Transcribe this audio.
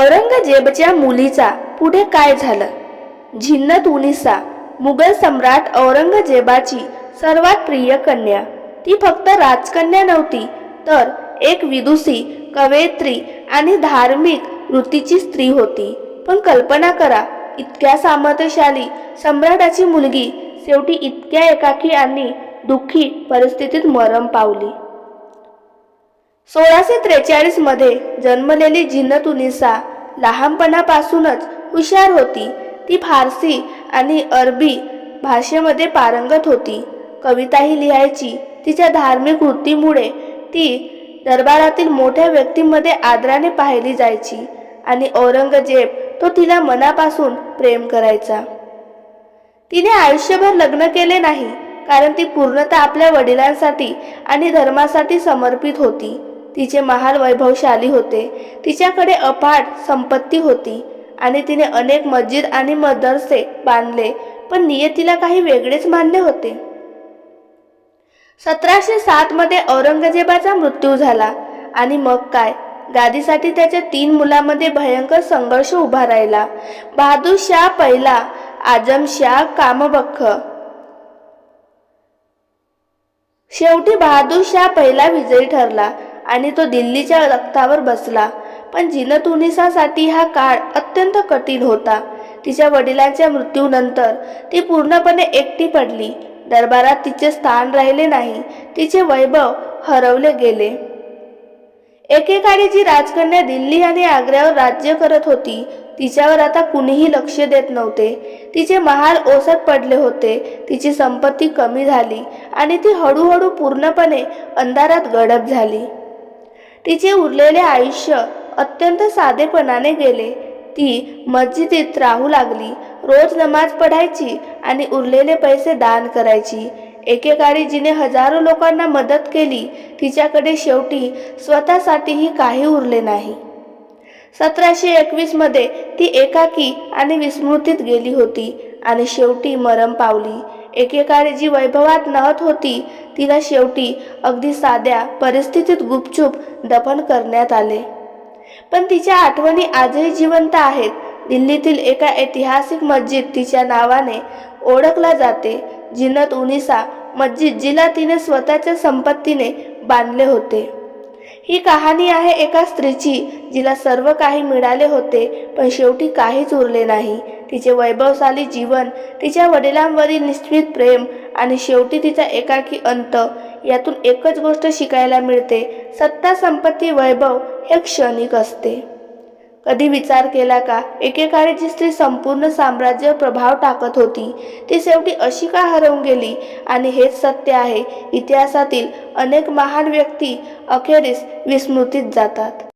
औरंगजेबच्या मुलीचा पुढे काय झालं? झिन्नत उनिसा मुघल सम्राट औरंगजेबाची सर्वात प्रिय कन्या. ती फक्त राजकन्या नव्हती तर एक विदुषी कवयित्री आणि धार्मिक वृत्तीची स्त्री होती. पण कल्पना करा इतक्या सामर्थ्यशाली सम्राटाची मुलगी शेवटी इतक्या एकाकी आणि दुःखी परिस्थितीत मरण पावली. सोळाशे त्रेचाळीसमध्ये जन्मलेली जिन्नतुनिसा लहानपणापासूनच हुशार होती. ती फारसी आणि अरबी भाषेमध्ये पारंगत होती. कविताही लिहायची तिच्या धार्मिक वृत्तीमुळे ती दरबारातील मोठ्या व्यक्तींमध्ये आदराने पाहिली जायची आणि औरंगजेब तो तिला मनापासून प्रेम करायचा. तिने आयुष्यभर लग्न केले नाही कारण ती पूर्णतः आपल्या वडिलांसाठी आणि धर्मासाठी समर्पित होती. तिचे महाल वैभवशाली होते. तिच्याकडे अफाट संपत्ती होती आणि तिने अनेक मस्जिद आणि मदरसे बांधले पण नियतीला काही वेगळेच मानले होते. सतराशे सातमध्ये औरंगजेबाचा मृत्यू झाला आणि मग काय? गादीसाठी त्याच्या तीन मुलांमध्ये भयंकर संघर्ष उभा राहिला. बहादूर शाह पहिला आजम शाह कामबख्ख शेवटी बहादूर शाह पहिला विजयी ठरला. आणि तो दिल्लीच्या रक्तावर बसला. पण जिनतुनिसासाठी हा काळ अत्यंत कठीण होता. तिच्या वडिलांच्या मृत्यूनंतर ती पूर्णपणे एकटी पडली. दरबारात तिचे स्थान राहिले नाही. तिचे वैभव हरवले गेले. एकेकाळी जी राजकन्या दिल्ली आणि आग्र्यावर राज्य करत होती तिच्यावर आता कुणीही लक्ष देत नव्हते. तिचे महाल ओसत पडले होते. तिची संपत्ती कमी झाली आणि ती हळूहळू पूर्णपणे अंधारात गडप झाली. तिचे उरलेले आयुष्य अत्यंत साधेपणाने गेले. ती मस्जिदीत राहू लागली. रोज नमाज पढायची आणि उरलेले पैसे दान करायची. एकेकाळी जिने हजारो लोकांना मदत केली तिच्याकडे शेवटी स्वतःसाठीही काही उरले नाही. सतराशे एकवीसमध्ये ती एकाकी आणि विस्मृतीत गेली होती आणि शेवटी मरम पावली. एकेकाळी जी वैभवात नहत होती तिला शेवटी अगदी साध्या परिस्थितीत गुपचूप दफन करण्यात आले. पण तिच्या आठवणी आजही जिवंत आहेत. दिल्लीतील एका ऐतिहासिक मस्जिद तिच्या नावाने ओळखला जाते जिनत उनिसा मस्जिद जिला तिने स्वतःच्या संपत्तीने बांधले होते. ही कहाणी आहे एका स्त्रीची जिला सर्व काही मिळाले होते पण शेवटी काहीच उरले नाही. तिचे वैभवशाली जीवन तिच्या वडिलांवरील निश्चित प्रेम आणि शेवटी तिचा एकाकी अंत यातून एकच गोष्ट शिकायला मिळते सत्ता संपत्ती वैभव हे क्षणिक असते. कधी विचार केला का एकेकाळी जी स्त्री संपूर्ण साम्राज्य प्रभाव टाकत होती ती शेवटी अशी का हरवून गेली? आणि हेच सत्य आहे इतिहासातील अनेक महान व्यक्ती अखेरीस विस्मृतीत जातात.